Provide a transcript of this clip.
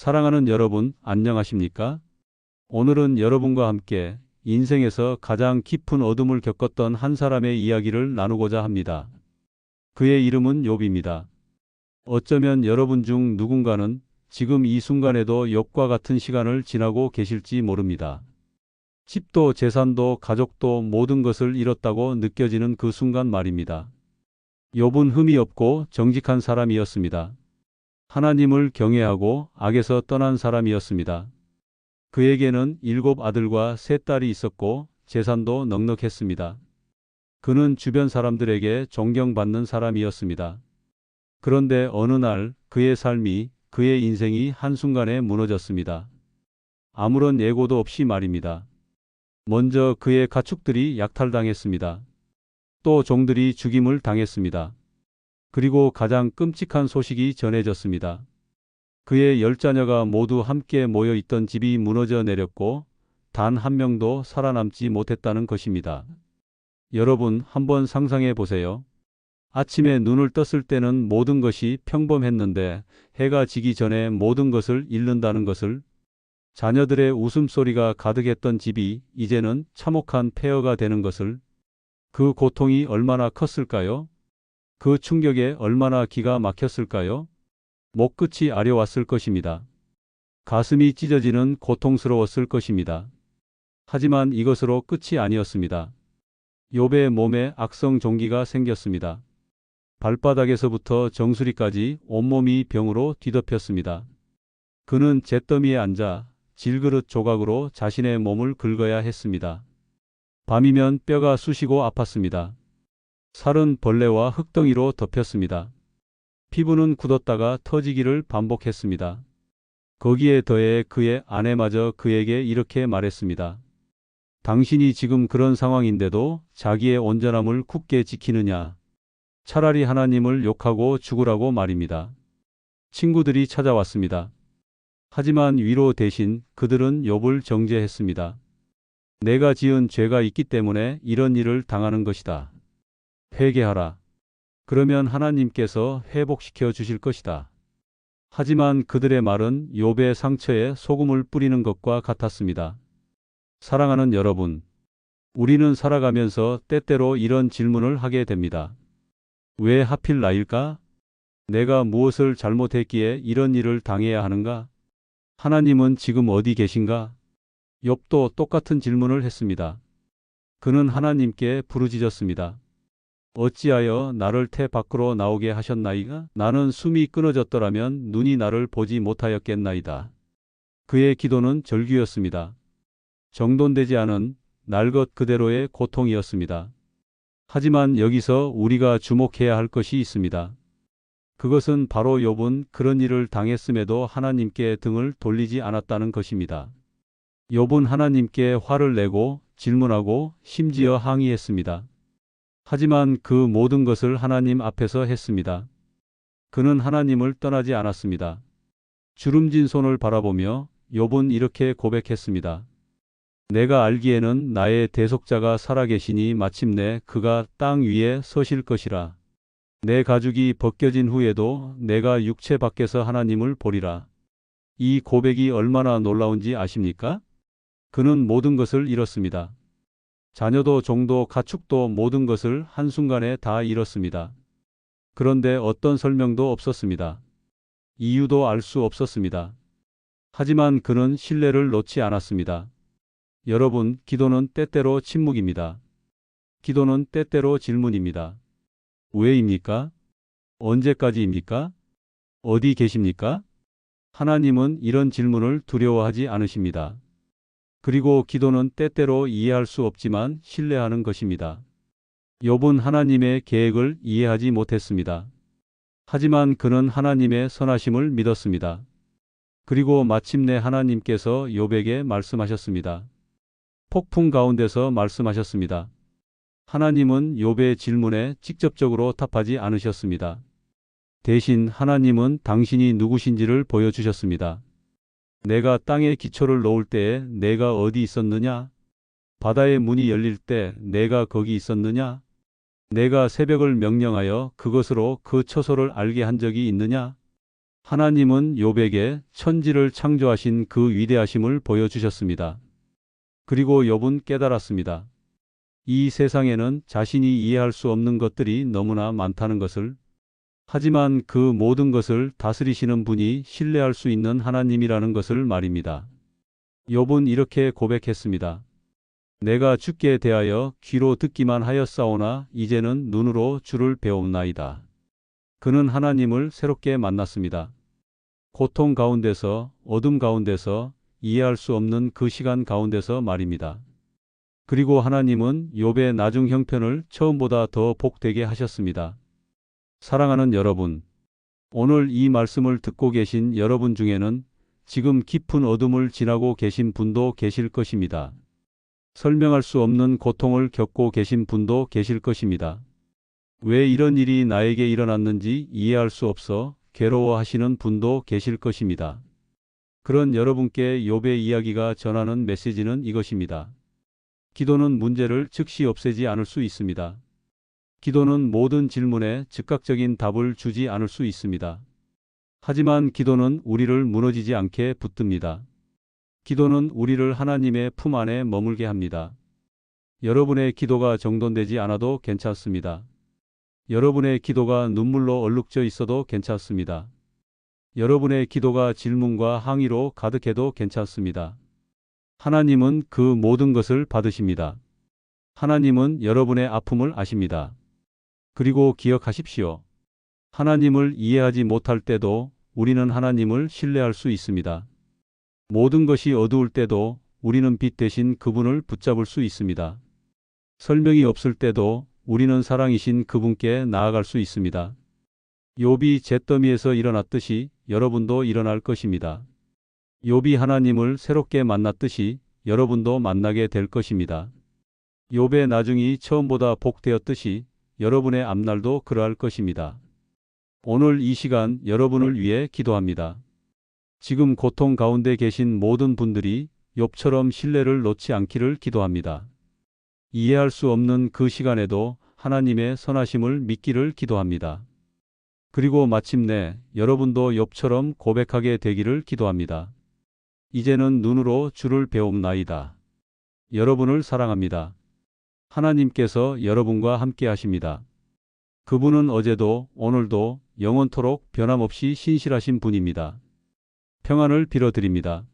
사랑하는 여러분, 안녕하십니까? 오늘은 여러분과 함께 인생에서 가장 깊은 어둠을 겪었던 한 사람의 이야기를 나누고자 합니다. 그의 이름은 욥입니다. 어쩌면 여러분 중 누군가는 지금 이 순간에도 욥과 같은 시간을 지나고 계실지 모릅니다. 집도 재산도 가족도 모든 것을 잃었다고 느껴지는 그 순간 말입니다. 욥은 흠이 없고 정직한 사람이었습니다. 하나님을 경외하고 악에서 떠난 사람이었습니다. 그에게는 일곱 아들과 세 딸이 있었고 재산도 넉넉했습니다. 그는 주변 사람들에게 존경받는 사람이었습니다. 그런데 어느 날 그의 삶이 그의 인생이 한순간에 무너졌습니다. 아무런 예고도 없이 말입니다. 먼저 그의 가축들이 약탈당했습니다. 또 종들이 죽임을 당했습니다. 그리고 가장 끔찍한 소식이 전해졌습니다. 그의 열 자녀가 모두 함께 모여 있던 집이 무너져 내렸고 단 한 명도 살아남지 못했다는 것입니다. 여러분 한번 상상해 보세요. 아침에 눈을 떴을 때는 모든 것이 평범했는데 해가 지기 전에 모든 것을 잃는다는 것을 자녀들의 웃음소리가 가득했던 집이 이제는 참혹한 폐허가 되는 것을 그 고통이 얼마나 컸을까요? 그 충격에 얼마나 기가 막혔을까요? 목끝이 아려왔을 것입니다. 가슴이 찢어지는 고통스러웠을 것입니다. 하지만 이것으로 끝이 아니었습니다. 욥의 몸에 악성 종기가 생겼습니다. 발바닥에서부터 정수리까지 온몸이 병으로 뒤덮였습니다. 그는 잿더미에 앉아 질그릇 조각으로 자신의 몸을 긁어야 했습니다. 밤이면 뼈가 쑤시고 아팠습니다. 살은 벌레와 흙덩이로 덮였습니다. 피부는 굳었다가 터지기를 반복했습니다. 거기에 더해 그의 아내마저 그에게 이렇게 말했습니다. 당신이 지금 그런 상황인데도 자기의 온전함을 굳게 지키느냐. 차라리 하나님을 욕하고 죽으라고 말입니다. 친구들이 찾아왔습니다. 하지만 위로 대신 그들은 욥을 정죄했습니다. 내가 지은 죄가 있기 때문에 이런 일을 당하는 것이다. 회개하라. 그러면 하나님께서 회복시켜 주실 것이다. 하지만 그들의 말은 욥의 상처에 소금을 뿌리는 것과 같았습니다. 사랑하는 여러분, 우리는 살아가면서 때때로 이런 질문을 하게 됩니다. 왜 하필 나일까? 내가 무엇을 잘못했기에 이런 일을 당해야 하는가? 하나님은 지금 어디 계신가? 욥도 똑같은 질문을 했습니다. 그는 하나님께 부르짖었습니다. 어찌하여 나를 태 밖으로 나오게 하셨나이가? 나는 숨이 끊어졌더라면 눈이 나를 보지 못하였겠나이다. 그의 기도는 절규였습니다. 정돈되지 않은 날것 그대로의 고통이었습니다. 하지만 여기서 우리가 주목해야 할 것이 있습니다. 그것은 바로 욥은 그런 일을 당했음에도 하나님께 등을 돌리지 않았다는 것입니다. 욥은 하나님께 화를 내고 질문하고 심지어 항의했습니다. 하지만 그 모든 것을 하나님 앞에서 했습니다. 그는 하나님을 떠나지 않았습니다. 주름진 손을 바라보며 욥은 이렇게 고백했습니다. 내가 알기에는 나의 대속자가 살아계시니 마침내 그가 땅 위에 서실 것이라. 내 가죽이 벗겨진 후에도 내가 육체 밖에서 하나님을 보리라. 이 고백이 얼마나 놀라운지 아십니까? 그는 모든 것을 잃었습니다. 자녀도 종도 가축도 모든 것을 한순간에 다 잃었습니다. 그런데 어떤 설명도 없었습니다. 이유도 알 수 없었습니다. 하지만 그는 신뢰를 놓지 않았습니다. 여러분, 기도는 때때로 침묵입니다. 기도는 때때로 질문입니다. 왜입니까? 언제까지입니까? 어디 계십니까? 하나님은 이런 질문을 두려워하지 않으십니다. 그리고 기도는 때때로 이해할 수 없지만 신뢰하는 것입니다. 욥은 하나님의 계획을 이해하지 못했습니다. 하지만 그는 하나님의 선하심을 믿었습니다. 그리고 마침내 하나님께서 욥에게 말씀하셨습니다. 폭풍 가운데서 말씀하셨습니다. 하나님은 욥의 질문에 직접적으로 답하지 않으셨습니다. 대신 하나님은 당신이 누구신지를 보여주셨습니다. 내가 땅에 기초를 놓을 때에 내가 어디 있었느냐? 바다의 문이 열릴 때 내가 거기 있었느냐? 내가 새벽을 명령하여 그것으로 그 처소를 알게 한 적이 있느냐? 하나님은 욥에게 천지를 창조하신 그 위대하심을 보여주셨습니다. 그리고 욥은 깨달았습니다. 이 세상에는 자신이 이해할 수 없는 것들이 너무나 많다는 것을 하지만 그 모든 것을 다스리시는 분이 신뢰할 수 있는 하나님이라는 것을 말입니다. 욥은 이렇게 고백했습니다. 내가 주께 대하여 귀로 듣기만 하였사오나 이제는 눈으로 주를 배옵나이다. 그는 하나님을 새롭게 만났습니다. 고통 가운데서 어둠 가운데서 이해할 수 없는 그 시간 가운데서 말입니다. 그리고 하나님은 욥의 나중 형편을 처음보다 더 복되게 하셨습니다. 사랑하는 여러분, 오늘 이 말씀을 듣고 계신 여러분 중에는 지금 깊은 어둠을 지나고 계신 분도 계실 것입니다. 설명할 수 없는 고통을 겪고 계신 분도 계실 것입니다. 왜 이런 일이 나에게 일어났는지 이해할 수 없어 괴로워하시는 분도 계실 것입니다. 그런 여러분께 욥의 이야기가 전하는 메시지는 이것입니다. 기도는 문제를 즉시 없애지 않을 수 있습니다. 기도는 모든 질문에 즉각적인 답을 주지 않을 수 있습니다. 하지만 기도는 우리를 무너지지 않게 붙듭니다. 기도는 우리를 하나님의 품 안에 머물게 합니다. 여러분의 기도가 정돈되지 않아도 괜찮습니다. 여러분의 기도가 눈물로 얼룩져 있어도 괜찮습니다. 여러분의 기도가 질문과 항의로 가득해도 괜찮습니다. 하나님은 그 모든 것을 받으십니다. 하나님은 여러분의 아픔을 아십니다. 그리고 기억하십시오. 하나님을 이해하지 못할 때도 우리는 하나님을 신뢰할 수 있습니다. 모든 것이 어두울 때도 우리는 빛 대신 그분을 붙잡을 수 있습니다. 설명이 없을 때도 우리는 사랑이신 그분께 나아갈 수 있습니다. 욥이 잿더미에서 일어났듯이 여러분도 일어날 것입니다. 욥이 하나님을 새롭게 만났듯이 여러분도 만나게 될 것입니다. 욥의 나중이 처음보다 복되었듯이 여러분의 앞날도 그러할 것입니다. 오늘 이 시간 여러분을 위해 기도합니다. 지금 고통 가운데 계신 모든 분들이 욥처럼 신뢰를 놓지 않기를 기도합니다. 이해할 수 없는 그 시간에도 하나님의 선하심을 믿기를 기도합니다. 그리고 마침내 여러분도 욥처럼 고백하게 되기를 기도합니다. 이제는 눈으로 주를 배움나이다. 여러분을 사랑합니다. 하나님께서 여러분과 함께 하십니다. 그분은 어제도 오늘도 영원토록 변함없이 신실하신 분입니다. 평안을 빌어드립니다.